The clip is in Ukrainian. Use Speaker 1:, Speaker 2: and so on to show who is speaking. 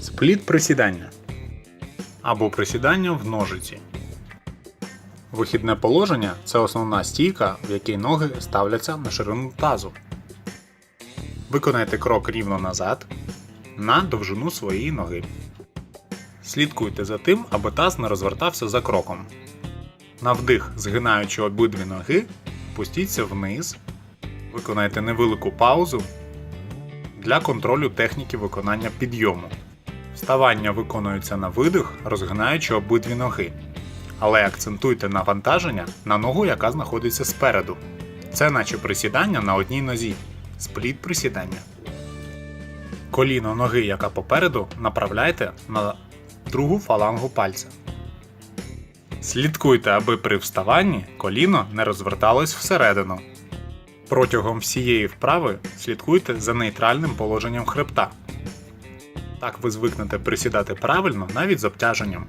Speaker 1: Спліт присідання або присідання в ножиці. Вихідне положення це основна стійка, в якій ноги ставляться на ширину тазу. Виконайте крок рівно назад на довжину своєї ноги. Слідкуйте за тим, аби таз не розвертався за кроком. На вдих, згинаючи обидві ноги, пустіться вниз. Виконайте невелику паузу для контролю техніки виконання підйому. Вставання виконується на видих, розгинаючи обидві ноги. Але акцентуйте навантаження на ногу, яка знаходиться спереду. Це наче присідання на одній нозі. Спліт присідання. Коліно ноги, яка попереду, направляйте на другу фалангу пальця. Слідкуйте, аби при вставанні коліно не розверталось всередину. Протягом всієї вправи слідкуйте за нейтральним положенням хребта. Так ви звикнете присідати правильно навіть з обтяженням.